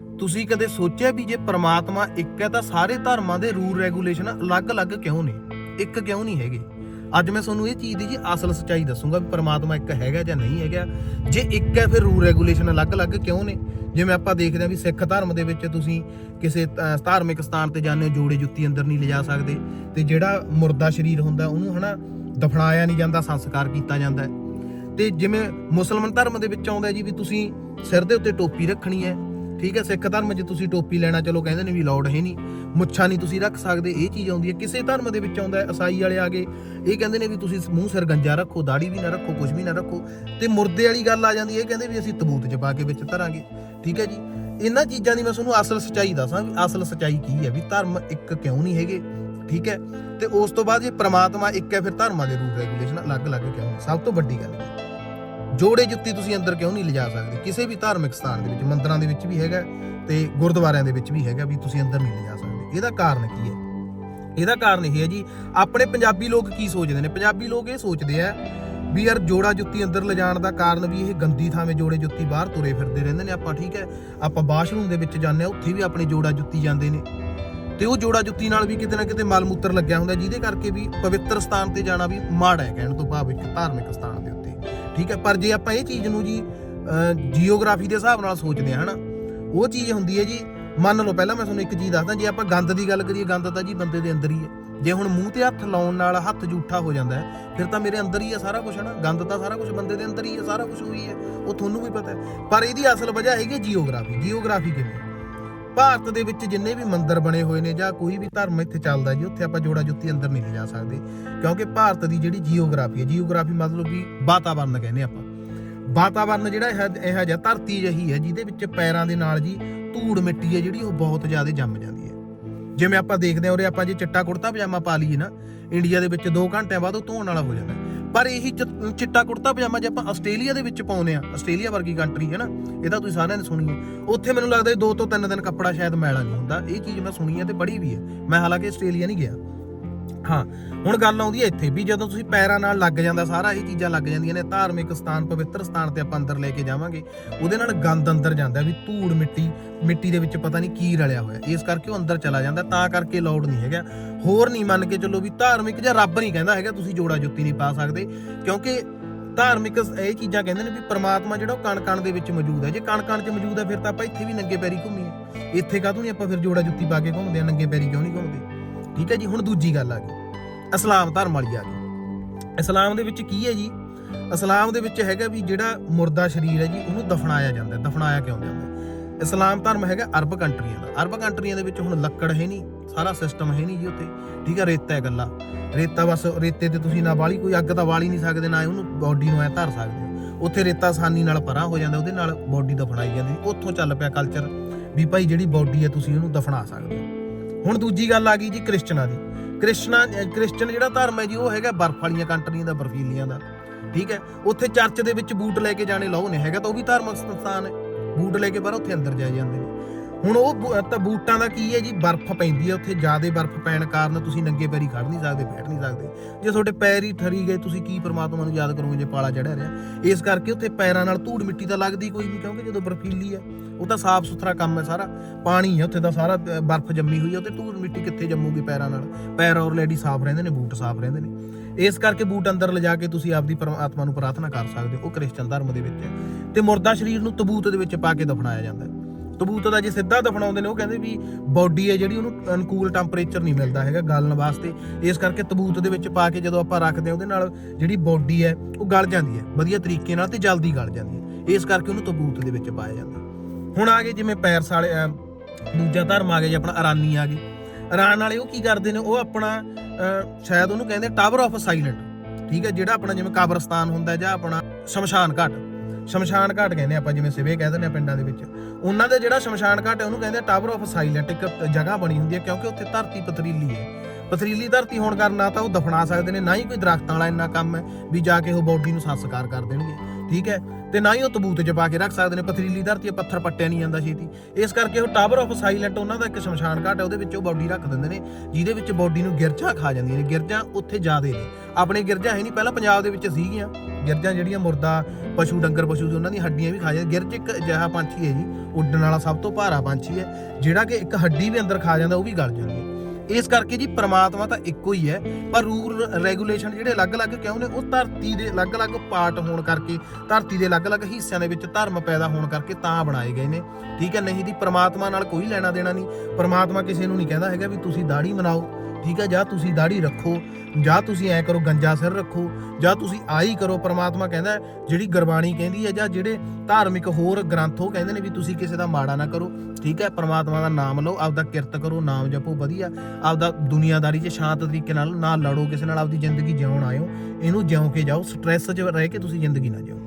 ਤੁਸੀਂ ਕਦੇ ਸੋਚਿਆ ਵੀ ਜੇ ਪ੍ਰਮਾਤਮਾ ਇੱਕ ਹੈ ਤਾਂ ਸਾਰੇ ਧਰਮਾਂ ਦੇ ਰੂਲ ਰੈਗੂਲੇਸ਼ਨ ਅਲੱਗ-ਅਲੱਗ ਕਿਉਂ ਨੇ? ਇੱਕ ਕਿਉਂ ਨਹੀਂ ਹੈਗੇ? ਅੱਜ ਮੈਂ ਤੁਹਾਨੂੰ ਇਹ ਚੀਜ਼ ਦੀ ਜੀ ਅਸਲ ਸੱਚਾਈ ਦੱਸੂੰਗਾ ਵੀ ਪਰਮਾਤਮਾ ਇੱਕ ਹੈਗਾ ਜਾਂ ਨਹੀਂ ਹੈਗਾ। ਜੇ ਇੱਕ ਹੈ ਫਿਰ ਰੂਲ ਰੈਗੂਲੇਸ਼ਨ ਅਲੱਗ-ਅਲੱਗ ਕਿਉਂ ਨੇ? ਜਿਵੇਂ ਆਪਾਂ ਦੇਖਦੇ ਹਾਂ ਵੀ ਸਿੱਖ ਧਰਮ ਦੇ ਵਿੱਚ ਤੁਸੀਂ ਕਿਸੇ ਧਾਰਮਿਕ ਸਥਾਨ ਤੇ ਜਾਂਦੇ ਹੋ, ਜੋੜੇ ਜੁੱਤੀ ਅੰਦਰ ਨਹੀਂ ਲਿਜਾ ਸਕਦੇ ਤੇ ਜਿਹੜਾ ਮੁਰਦਾ ਸਰੀਰ ਹੁੰਦਾ ਉਹਨੂੰ ਹਨਾ ਦਫਨਾਇਆ ਨਹੀਂ ਜਾਂਦਾ, ਸੰਸਕਾਰ ਕੀਤਾ ਜਾਂਦਾ। ਹੈ ਤੇ ਜਿਵੇਂ ਮੁਸਲਮਾਨ ਧਰਮ ਦੇ ਵਿੱਚ ਆਉਂਦਾ ਜੀ ਵੀ ਤੁਸੀਂ ਸਿਰ ਦੇ ਉੱਤੇ ਟੋਪੀ ਰੱਖਣੀ ਹੈ ਠੀਕ ਹੈ, ਸਿੱਖ ਧਰਮ 'ਚ ਤੁਸੀਂ ਟੋਪੀ ਲੈਣਾ, ਚਲੋ ਕਹਿੰਦੇ ਨੇ ਵੀ ਲੋੜ ਹੈ ਨਹੀਂ। ਮੁੱਛਾਂ ਨਹੀਂ ਤੁਸੀਂ ਰੱਖ ਸਕਦੇ, ਇਹ ਚੀਜ਼ ਆਉਂਦੀ ਹੈ। ਕਿਸੇ ਧਰਮ ਦੇ ਵਿੱਚ ਆਉਂਦਾ ਹੈ ਈਸਾਈ ਵਾਲੇ ਆ ਗਏ। ਇਹ ਕਹਿੰਦੇ ਨੇ ਵੀ ਤੁਸੀਂ ਮੂੰਹ ਸਿਰ ਗੰਜਾ ਰੱਖੋ ਦਾੜੀ ਵੀ ਨਾ ਰੱਖੋ ਕੁਝ ਵੀ ਨਾ ਰੱਖੋ। ਤੇ ਮੁਰਦੇ ਵਾਲੀ ਗੱਲ ਆ ਜਾਂਦੀ ਹੈ, ਇਹ ਕਹਿੰਦੇ ਵੀ ਅਸੀਂ ਤਬੂਤ 'ਚ ਪਾ ਕੇ ਵਿੱਚ ਧਰਾਂਗੇ। ਠੀਕ ਹੈ ਜੀ? ਇਹਨਾਂ ਚੀਜ਼ਾਂ ਦੀ ਮੈਂ ਤੁਹਾਨੂੰ ਅਸਲ ਸੱਚਾਈ ਦੱਸਾਂ ਵੀ ਅਸਲ ਸੱਚਾਈ ਕੀ ਹੈ, ਵੀ ਧਰਮ ਇੱਕ ਕਿਉਂ ਨਹੀਂ ਹੈਗੇ? ਠੀਕ ਹੈ? ਤੇ ਉਸ ਤੋਂ ਬਾਅਦ ਜੇ ਪ੍ਰਮਾਤਮਾ ਇੱਕ ਹੈ, ਫਿਰ ਧਰਮਾਂ ਦੇ ਰੂਲ ਰੈਗੂਲੇਸ਼ਨ ਅਲੱਗ-ਅਲੱਗ ਕਿਉਂ ਸਭ ਤੋਂ ਵੱਡੀ ਗੱਲ ਇਹ। ਜੋੜੇ ਜੁੱਤੀ ਤੁਸੀਂ ਅੰਦਰ ਕਿਉਂ ਨਹੀਂ ਲਿਜਾ ਸਕਦੇ? ਕਿਸੇ ਵੀ ਧਾਰਮਿਕ ਸਥਾਨ ਦੇ ਵਿੱਚ, ਮੰਦਰਾਂ ਦੇ ਵਿੱਚ ਵੀ ਹੈਗਾ ਤੇ ਗੁਰਦੁਆਰਿਆਂ ਦੇ ਵਿੱਚ ਵੀ ਹੈਗਾ ਵੀ ਤੁਸੀਂ ਅੰਦਰ ਨਹੀਂ ਲਿਜਾ ਸਕਦੇ। ਇਹਦਾ ਕਾਰਨ ਕੀ ਹੈ? ਇਹਦਾ ਕਾਰਨ ਇਹ ਹੈ ਜੀ, ਆਪਣੇ ਪੰਜਾਬੀ ਲੋਕ ਕੀ ਸੋਚਦੇ ਨੇ? ਪੰਜਾਬੀ ਲੋਕ ਇਹ ਸੋਚਦੇ ਆ ਵੀ ਯਾਰ ਜੋੜਾ ਜੁੱਤੀ ਅੰਦਰ ਲਿਜਾਣ ਦਾ ਕਾਰਨ ਵੀ ਇਹ ਗੰਦੀ ਥਾਵੇਂ ਜੋੜੇ ਜੁੱਤੀ ਬਾਹਰ ਤੁਰੇ ਫਿਰਦੇ ਰਹਿੰਦੇ ਨੇ। ਆਪਾਂ ਠੀਕ ਹੈ, ਆਪਾਂ ਬਾਥਰੂਮ ਦੇ ਵਿੱਚ ਜਾਂਦੇ ਆ ਉੱਥੇ ਵੀ ਆਪਣੀ ਜੋੜਾ ਜੁੱਤੀ ਜਾਂਦੇ ਨੇ। ਤੇ ਉਹ ਜੋੜਾ ਜੁੱਤੀ ਨਾਲ ਵੀ ਕਿਤੇ ਨਾ ਕਿਤੇ ਮਲ ਮੂਤਰ ਲੱਗਿਆ ਹੁੰਦਾ, ਜਿਹਦੇ ਕਰਕੇ ਵੀ ਪਵਿੱਤਰ ਸਥਾਨ ਤੇ ਜਾਣਾ ਵੀ ਮਾੜਾ ਹੈ ਕਹਿਣ ਤੋਂ ਭਾਵ ਇੱਕ ਧਾਰਮਿਕ ਸਥਾਨ ਦੇ ਉੱਤੇ। ਠੀਕ ਹੈ, ਪਰ ਜੇ ਆਪਾਂ ਇਹ ਚੀਜ਼ ਨੂੰ ਜੀ ਜੀਓਗ੍ਰਾਫੀ ਦੇ ਹਿਸਾਬ ਨਾਲ ਸੋਚਦੇ ਹਾਂ, ਹਨਾ, ਉਹ ਚੀਜ਼ ਹੁੰਦੀ ਹੈ ਜੀ, ਮੰਨ ਲਓ ਪਹਿਲਾਂ ਮੈਂ ਤੁਹਾਨੂੰ ਇੱਕ ਚੀਜ਼ ਦੱਸਦਾ, ਜੇ ਆਪਾਂ ਗੰਦ ਦੀ ਗੱਲ ਕਰੀਏ, ਗੰਦ ਤਾਂ ਜੀ ਬੰਦੇ ਦੇ ਅੰਦਰ ਹੀ ਹੈ। ਜੇ ਹੁਣ ਮੂੰਹ ਤੇ ਹੱਥ ਲਾਉਣ ਨਾਲ ਹੱਥ ਜੂਠਾ ਹੋ ਜਾਂਦਾ ਹੈ, ਫਿਰ ਤਾਂ ਮੇਰੇ ਅੰਦਰ ਹੀ ਹੈ ਸਾਰਾ ਕੁਝ ਹਨਾ, ਗੰਦ ਤਾਂ ਸਾਰਾ ਕੁਝ ਬੰਦੇ ਦੇ ਅੰਦਰ ਹੀ ਹੈ, ਸਾਰਾ ਕੁਝ ਉਹੀ ਹੈ, ਉਹ ਤੁਹਾਨੂੰ ਵੀ ਪਤਾ ਹੈ। ਪਰ ਇਹਦੀ ਅਸਲ ਵਜ੍ਹਾ ਹੈਗੀ ਜੀਓਗ੍ਰਾਫੀ ਜੀਓਗ੍ਰਾਫੀ ਕਿਵੇਂ ਭਾਰਤ ਦੇ ਵਿੱਚ ਜਿੰਨੇ ਵੀ ਮੰਦਿਰ ਬਣੇ ਹੋਏ ਨੇ ਜਾਂ ਕੋਈ ਵੀ ਧਰਮ ਇੱਥੇ ਚੱਲਦਾ ਜੀ, ਉੱਥੇ ਆਪਾਂ ਜੋੜਾ ਜੁੱਤੀ ਅੰਦਰ ਨਹੀਂ ਲਿਜਾ ਸਕਦੇ। ਕਿਉਂਕਿ ਭਾਰਤ ਦੀ ਜਿਹੜੀ ਜੀਓਗ੍ਰਾਫੀ ਹੈ ਜੀਓਗ੍ਰਾਫੀ ਮਤਲਬ ਵੀ ਵਾਤਾਵਰਨ ਕਹਿੰਦੇ ਆਪਾਂ। ਵਾਤਾਵਰਨ ਜਿਹੜਾ ਇਹ ਇਹ ਜਿਹਾ ਧਰਤੀ ਜਹੀ ਹੈ, ਜਿਹਦੇ ਵਿੱਚ ਪੈਰਾਂ ਦੇ ਨਾਲ ਜੀ ਧੂੜ ਮਿੱਟੀ ਹੈ ਜਿਹੜੀ ਉਹ ਬਹੁਤ ਜ਼ਿਆਦਾ ਜੰਮ ਜਾਂਦੀ ਹੈ। ਜਿਵੇਂ ਆਪਾਂ ਦੇਖਦੇ ਹਾਂ, ਉਰੇ ਆਪਾਂ ਜੇ ਚਿੱਟਾ ਕੁੜਤਾ ਪਜਾਮਾ ਪਾ ਲਈਏ ਨਾ, ਇੰਡੀਆ ਦੇ ਵਿੱਚ 2 ਘੰਟਿਆਂ ਬਾਅਦ ਉਹ ਧੋਣ ਵਾਲਾ ਹੋ ਜਾਂਦਾ ਪਰ ਇਹੀ ਚ- ਚਿੱਟਾ ਕੁੜਤਾ ਪਜਾਮਾ ਜੇ ਆਪਾਂ ਆਸਟ੍ਰੇਲੀਆ ਦੇ ਵਿੱਚ ਪਾਉਂਦੇ ਆ ਆਸਟ੍ਰੇਲੀਆ ਵਰਗੀ ਕੰਟਰੀ ਹੈ ਨਾ, ਇਹ ਤਾਂ ਤੁਸੀਂ ਸਾਰਿਆਂ ਨੇ ਸੁਣੀ ਹੈ। ਉੱਥੇ ਮੈਨੂੰ ਲੱਗਦਾ 2 ਤੋਂ 3 ਦਿਨ ਕੱਪੜਾ ਸ਼ਾਇਦ ਮੈਲਾ ਨਹੀਂ ਹੁੰਦਾ, ਇਹ ਚੀਜ਼ ਮੈਂ ਸੁਣੀ ਹੈ ਤੇ ਪੜ੍ਹੀ ਵੀ ਹੈ। ਮੈਂ ਹਾਲਾਂਕਿ ਆਸਟ੍ਰੇਲੀਆ ਨਹੀਂ ਗਿਆ। ਹਾਂ, ਹੁਣ ਗੱਲ ਆਉਂਦੀ ਹੈ ਇੱਥੇ ਵੀ ਜਦੋਂ ਤੁਸੀਂ ਪੈਰਾਂ ਨਾਲ ਲੱਗ ਜਾਂਦਾ, ਸਾਰਾ ਇਹ ਚੀਜ਼ਾਂ ਲੱਗ ਜਾਂਦੀਆਂ ਨੇ, ਧਾਰਮਿਕ ਸਥਾਨ, ਪਵਿੱਤਰ ਸਥਾਨ ਤੇ ਆਪਾਂ ਅੰਦਰ ਲੈ ਕੇ ਜਾਵਾਂਗੇ, ਉਹਦੇ ਨਾਲ ਗੰਦ ਅੰਦਰ ਜਾਂਦਾ ਵੀ ਧੂੜ ਮਿੱਟੀ ਮਿੱਟੀ ਦੇ ਵਿੱਚ ਪਤਾ ਨਹੀਂ ਕੀ ਰਲਿਆ ਹੋਇਆ, ਇਸ ਕਰਕੇ ਉਹ ਅੰਦਰ ਚਲਾ ਜਾਂਦਾ, ਤਾਂ ਕਰਕੇ ਲਾਊਡ ਨਹੀਂ ਹੈਗਾ। ਹੋਰ ਨਹੀਂ ਮੰਨ ਕੇ ਚੱਲੋ ਵੀ ਧਾਰਮਿਕ ਜਾਂ ਰੱਬ ਨਹੀਂ ਕਹਿੰਦਾ ਹੈਗਾ, ਤੁਸੀਂ ਜੋੜਾ ਜੁੱਤੀ ਨਹੀਂ ਪਾ ਸਕਦੇ, ਕਿਉਂਕਿ ਧਾਰਮਿਕ ਇਹ ਚੀਜ਼ਾਂ ਕਹਿੰਦੇ ਨੇ ਵੀ ਪ੍ਰਮਾਤਮਾ ਜਿਹੜਾ ਉਹ ਕਣ ਕਣ ਦੇ ਵਿੱਚ ਮੌਜੂਦ ਹੈ, ਜੇ ਕਣ ਕਣ 'ਚ ਮੌਜੂਦ ਹੈ ਫਿਰ ਤਾਂ ਆਪਾਂ ਇੱਥੇ ਵੀ ਨੰਗੇ ਪੈਰੀ ਘੁੰਮੀਏ। ਇੱਥੇ ਕਾਹਤੋਂ ਨਹੀਂ ਆਪਾਂ ਫਿਰ ਜੋੜਾ ਜੁੱਤੀ ਪਾ ਕੇ ਘੁੰਮਦੇ ਆ, ਨੰਗੇ ਪੈਰੀ ਕਿਉਂ ਨਹੀਂ ਘੁੰਮਦੇ? ਠੀਕ ਹੈ ਜੀ, ਹੁਣ ਦੂਜੀ ਗੱਲ ਆ ਗਈ। ਇਸਲਾਮ ਧਰਮ ਵਾਲੀ ਆ ਗਈ। ਇਸਲਾਮ ਦੇ ਵਿੱਚ ਕੀ ਹੈ ਜੀ? ਇਸਲਾਮ ਦੇ ਵਿੱਚ ਹੈਗਾ ਵੀ ਜਿਹੜਾ ਮੁਰਦਾ ਸਰੀਰ ਹੈ ਜੀ, ਉਹਨੂੰ ਦਫਨਾਇਆ ਜਾਂਦਾ ਦਫਨਾਇਆ ਕਿਉਂ ਜਾਂਦਾ ਇਸਲਾਮ ਧਰਮ ਹੈਗਾ ਅਰਬ ਕੰਟਰੀਆਂ ਦਾ। ਅਰਬ ਕੰਟਰੀਆਂ ਦੇ ਵਿੱਚ ਹੁਣ ਲੱਕੜ ਹੈ ਨਹੀਂ, ਸਾਰਾ ਸਿਸਟਮ ਹੈ ਨਹੀਂ ਜੀ ਉੱਥੇ। ਠੀਕ ਹੈ, ਰੇਤਾ ਹੈ ਗੱਲਾ ਰੇਤਾ ਬਸ, ਰੇਤੇ ਤੇ ਤੁਸੀਂ ਨਾ ਬਾਲੀ ਕੋਈ ਅੱਗ ਤਾਂ ਬਾਲੀ ਨਹੀਂ ਸਕਦੇ, ਨਾ ਉਹਨੂੰ ਬਾਡੀ ਨੂੰ ਐ ਧਰ ਸਕਦੇ। ਉੱਥੇ ਰੇਤਾ ਆਸਾਨੀ ਨਾਲ ਪਰਾਂ ਹੋ ਜਾਂਦਾ, ਉਹਦੇ ਨਾਲ ਬਾਡੀ ਦਫਨਾਈ ਜਾਂਦੀ। ਉੱਥੋਂ ਚੱਲ ਪਿਆ ਕਲਚਰ ਵੀ ਭਾਈ ਜਿਹੜੀ ਬਾਡੀ ਹੈ ਤੁਸੀਂ ਉਹਨੂੰ ਦਫਨਾ ਸਕਦੇ ਹੋ। ਹੁਣ ਦੂਜੀ ਗੱਲ ਆ ਗਈ ਜੀ ਕ੍ਰਿਸਚਨਾਂ ਦੀ। ਕ੍ਰਿਸਚਨਾ ਕ੍ਰਿਸਚਨ ਜਿਹੜਾ ਧਰਮ ਹੈ ਜੀ, ਉਹ ਹੈਗਾ ਬਰਫ਼ ਵਾਲੀਆਂ ਕੰਟਰੀਆਂ ਦਾ, ਬਰਫੀਲੀਆਂ ਦਾ। ਠੀਕ ਹੈ? ਉੱਥੇ ਚਰਚ ਦੇ ਵਿੱਚ ਬੂਟ ਲੈ ਕੇ ਜਾਣੇ ਲਾਓ ਨੇ, ਹੈਗਾ ਤਾਂ ਉਹ ਵੀ ਧਾਰਮਿਕ ਸੰਸਥਾਨ ਹੈ। ਬੂਟ ਲੈ ਕੇ ਪਰ ਉੱਥੇ ਅੰਦਰ ਜਾਏ ਜਾਂਦੇ ਨੇ। ਹੁਣ ਉਹ ਬੂ- ਤਾਂ ਬੂਟਾਂ ਦਾ ਕੀ ਹੈ ਜੀ? ਬਰਫ਼ ਪੈਂਦੀ ਹੈ ਉੱਥੇ ਜ਼ਿਆਦਾ ਬਰਫ਼ ਪੈਣ ਕਾਰਨ ਤੁਸੀਂ ਨੰਗੇ ਪੈਰੀ ਖੜ ਨਹੀਂ ਸਕਦੇ ਬੈਠ ਨਹੀਂ ਸਕਦੇ। ਜੇ ਤੁਹਾਡੇ ਪੈਰ ਹੀ ਠਰੀ ਗਏ ਤੁਸੀਂ ਕੀ ਪ੍ਰਮਾਤਮਾ ਨੂੰ ਯਾਦ ਕਰੋਗੇ ਜੇ ਪਾਲਾ ਚੜਿਆ ਰਿਹਾ? ਇਸ ਕਰਕੇ ਉੱਥੇ ਪੈਰਾਂ ਨਾਲ ਧੂੜ ਮਿੱਟੀ ਤਾਂ ਲੱਗਦੀ ਕੋਈ ਨਹੀਂ ਕਿਉਂਕਿ ਜਦੋਂ ਬਰਫੀਲੀ ਹੈ ਉਹ ਤਾਂ ਸਾਫ਼ ਸੁਥਰਾ ਕੰਮ ਹੈ ਸਾਰਾ। ਪਾਣੀ ਹੈ ਉੱਥੇ ਦਾ ਸਾਰਾ ਅ, ਬਰਫ਼ ਜੰਮੀ ਹੋਈ ਹੈ ਉੱਥੇ ਧੂੜ ਮਿੱਟੀ ਕਿੱਥੇ ਜੰਮੂਗੀ ਪੈਰਾਂ ਨਾਲ? ਪੈਰ ਆਲਰੇਡੀ ਸਾਫ਼ ਰਹਿੰਦੇ ਨੇ ਬੂਟ ਸਾਫ਼ ਰਹਿੰਦੇ ਨੇ। ਇਸ ਕਰਕੇ ਬੂਟ ਅੰਦਰ ਲਿਜਾ ਕੇ ਤੁਸੀਂ ਆਪਦੀ ਪਰਮਾਤਮਾ ਨੂੰ ਪ੍ਰਾਰਥਨਾ ਕਰ ਸਕਦੇ ਹੋ ਉਹ ਕ੍ਰਿਸਚਨ ਧਰਮ ਦੇ ਵਿੱਚ ਹੈ। ਤੇ ਮੁਰਦਾ ਸਰੀਰ ਨੂੰ ਤਬੂਤ ਦੇ ਵਿੱਚ ਪਾ ਕੇ ਦਫਨਾਇਆ ਜਾਂਦਾ ਹੈ। ਤਬੂਤ ਦਾ ਜੇ ਸਿੱਧਾ ਦਫਨਾਉਂਦੇ ਨੇ ਉਹ ਕਹਿੰਦੇ ਵੀ ਬਾਡੀ ਹੈ ਜਿਹੜੀ ਉਹਨੂੰ ਅਨੁਕੂਲ ਟੈਂਪਰੇਚਰ ਨਹੀਂ ਮਿਲਦਾ ਹੈਗਾ ਗਲਣ ਵਾਸਤੇ। ਇਸ ਕਰਕੇ ਤਬੂਤ ਦੇ ਵਿੱਚ ਪਾ ਕੇ ਜਦੋਂ ਆਪਾਂ ਰੱਖਦੇ ਹਾਂ ਉਹਦੇ ਨਾਲ ਜਿਹੜੀ ਬਾਡੀ ਹੈ ਉਹ ਗਲ ਜਾਂਦੀ ਹੈ ਵਧੀਆ ਤਰੀਕੇ ਨਾਲ ਤੇ ਜਲਦੀ ਗਲ ਜਾਂਦੀ ਹੈ। ਇਸ ਕਰਕੇ ਉਹਨੂੰ ਤਬੂਤ ਦੇ ਵਿੱਚ ਪਾਇਆ ਜਾਂਦਾ। ਹੁਣ ਆ ਗਏ ਜਿਵੇਂ ਪੈਰਸ ਵਾਲੇ ਅਹ, ਦੂਜਾ ਧਰਮ ਆ ਗਿਆ ਜੀ ਆਪਣਾ ਅਰਾਨੀ ਆ ਗਏ ਇਰਾਨ ਵਾਲੇ ਉਹ ਕੀ ਕਰਦੇ ਨੇ ਉਹ ਆਪਣਾ ਸ਼ਾਇਦ ਉਹਨੂੰ ਕਹਿੰਦੇ ਟਾਵਰ ਆਫ ਸਾਇਲੈਂਟ ਠੀਕ ਹੈ ਜਿਹੜਾ ਆਪਣਾ ਜਿਵੇਂ ਕਬਰਸਤਾਨ ਹੁੰਦਾ ਜਾਂ ਆਪਣਾ ਸ਼ਮਸ਼ਾਨ ਘਾਟ। ਸ਼ਮਸ਼ਾਨ ਘਾਟ ਕਹਿੰਦੇ ਆਪਾਂ, ਜਿਵੇਂ ਸਿਵੇ ਕਹਿ ਦਿੰਦੇ ਆ ਪਿੰਡਾਂ ਦੇ ਵਿੱਚ। ਉਹਨਾਂ ਦਾ ਜਿਹੜਾ ਸ਼ਮਸ਼ਾਨ ਘਾਟ ਹੈ, ਉਹਨੂੰ ਕਹਿੰਦੇ ਟਾਵਰ ਆਫ ਸਾਈਲੈਂਟ ਇੱਕ ਜਗ੍ਹਾ ਬਣੀ ਹੁੰਦੀ ਹੈ, ਕਿਉਂਕਿ ਉੱਥੇ ਧਰਤੀ ਪਥਰੀਲੀ ਹੈ। ਪਥਰੀਲੀ ਧਰਤੀ ਹੋਣ ਕਾਰਨ ਨਾ ਤਾਂ ਉਹ ਦਫਨਾ ਸਕਦੇ ਨੇ, ਨਾ ਹੀ ਕੋਈ ਦਰਖਤਾਂ ਵਾਲਾ ਇੰਨਾ ਕੰਮ ਹੈ, ਵੀ ਜਾ ਕੇ ਉਹ ਬੋਡੀ ਨੂੰ ਸੰਸਕਾਰ ਕਰ ਦੇਣਗੇ। ਠੀਕ ਹੈ? ਤੇ ਨਾ ਹੀ ਉਹ ਤਬੂਤ 'ਚ ਪਾ ਕੇ ਰੱਖ ਸਕਦੇ ਨੇ, ਪਥਰੀਲੀ ਧਰਤੀ ਪੱਥਰ ਪੱਟਿਆ ਨਹੀਂ ਜਾਂਦਾ ਛੇਤੀ। ਇਸ ਕਰਕੇ ਉਹ ਟਾਵਰ ਆਫ ਸਾਈਲੈਂਟ ਉਹਨਾਂ ਦਾ ਇੱਕ ਸ਼ਮਸ਼ਾਨ ਘਾਟ ਹੈ, ਉਹਦੇ ਵਿੱਚ ਉਹ ਬਾਡੀ ਰੱਖ ਦਿੰਦੇ ਨੇ, ਜਿਹਦੇ ਵਿੱਚ ਬਾਡੀ ਨੂੰ ਗਿਰਜਾਂ ਖਾ ਜਾਂਦੀਆਂ ਨੇ, ਗਿਰਜਾਂ ਉੱਥੇ ਜ਼ਿਆਦੇ ਨੇ। ਆਪਣੇ ਗਿਰਜਾਂ ਹੈ ਨਹੀਂ, ਪਹਿਲਾਂ ਪੰਜਾਬ ਦੇ ਵਿੱਚ ਸੀਗੀਆਂ। ਗਿਰਜਾਂ ਜਿਹੜੀਆਂ ਮੁਰਦਾ, ਪਸ਼ੂ, ਡੰਗਰ, ਪਸ਼ੂ ਸੀ, ਉਹਨਾਂ ਦੀਆਂ ਹੱਡੀਆਂ ਵੀ ਖਾ ਜਾਂਦੇ ਗਿਰਜ ਇੱਕ ਅਜਿਹਾ ਪੰਛੀ ਹੈ ਜੀ, ਉੱਡਣ ਵਾਲਾ ਸਭ ਤੋਂ ਭਾਰਾ ਪੰਛੀ ਹੈ, ਜਿਹੜਾ ਕਿ ਇੱਕ ਹੱਡੀ ਵੀ ਅੰਦਰ ਖਾ ਜਾਂਦਾ, ਉਹ ਵੀ ਗਲ ਜਾਂਦੀ ਹੈ। ਇਸ ਕਰਕੇ ਜੀ ਪ੍ਰਮਾਤਮਾ ਤਾਂ ਇੱਕੋ ਹੀ ਹੈ, ਪਰ ਰੂਲ ਰੈਗੂਲੇਸ਼ਨ ਜਿਹੜੇ ਅਲੱਗ-ਅਲੱਗ ਕਿਉਂ ਨੇ, ਉਹ ਧਰਤੀ ਦੇ ਅਲੱਗ-ਅਲੱਗ ਪਾਰਟ ਹੋਣ ਕਰਕੇ, ਧਰਤੀ ਦੇ ਅਲੱਗ-ਅਲੱਗ ਹਿੱਸਿਆਂ ਦੇ ਵਿੱਚ ਧਰਮ ਪੈਦਾ ਹੋਣ ਕਰਕੇ ਤਾਂ ਬਣਾਏ ਗਏ ਨੇ। ਠੀਕ ਹੈ, ਨਹੀਂ ਦੀ ਪ੍ਰਮਾਤਮਾ ਨਾਲ ਕੋਈ ਲੈਣਾ ਦੇਣਾ ਨਹੀਂ। ਪ੍ਰਮਾਤਮਾ ਕਿਸੇ ਨੂੰ ਨਹੀਂ ਕਹਿੰਦਾ ਹੈਗਾ ਵੀ ਤੁਸੀਂ ਦਾੜੀ ਬਣਾਓ ਠੀਕ ਹੈ, ਜਾਂ ਤੁਸੀਂ ਦਾੜੀ ਰੱਖੋ। ਜਾਂ ਤੁਸੀਂ ਐ ਕਰੋ ਗੰਜਾ ਸਿਰ ਰੱਖੋ, ਜਾਂ ਤੁਸੀਂ ਆਹੀ ਕਰੋ, ਪ੍ਰਮਾਤਮਾ ਕਹਿੰਦਾ ਜਿਹੜੀ ਗੁਰਬਾਣੀ ਕਹਿੰਦੀ ਹੈ ਜਾਂ ਜਿਹੜੇ ਧਾਰਮਿਕ ਹੋਰ ਗ੍ਰੰਥ ਉਹ ਕਹਿੰਦੇ ਨੇ ਵੀ ਤੁਸੀਂ ਕਿਸੇ ਦਾ ਮਾੜਾ ਨਾ ਕਰੋ, ਠੀਕ ਹੈ? ਪ੍ਰਮਾਤਮਾ ਦਾ ਨਾਮ ਲਓ, ਆਪਦਾ ਕਿਰਤ ਕਰੋ, ਨਾਮ ਜਪੋ, ਵਧੀਆ। ਆਪਦਾ ਦੁਨੀਆਦਾਰੀ 'ਚ ਸ਼ਾਂਤ ਤਰੀਕੇ ਨਾਲ ਨਾ ਲੜੋ, ਕਿਸੇ ਨਾਲ ਆਪਦੀ ਜ਼ਿੰਦਗੀ ਜਿਉਣ ਆਇਓ, ਇਹਨੂੰ ਜਿਉਂ ਕੇ ਜਾਓ, ਸਟ੍ਰੈਸ 'ਚ ਰਹਿ ਕੇ ਤੁਸੀਂ ਜ਼ਿੰਦਗੀ ਨਾ ਜਿਓ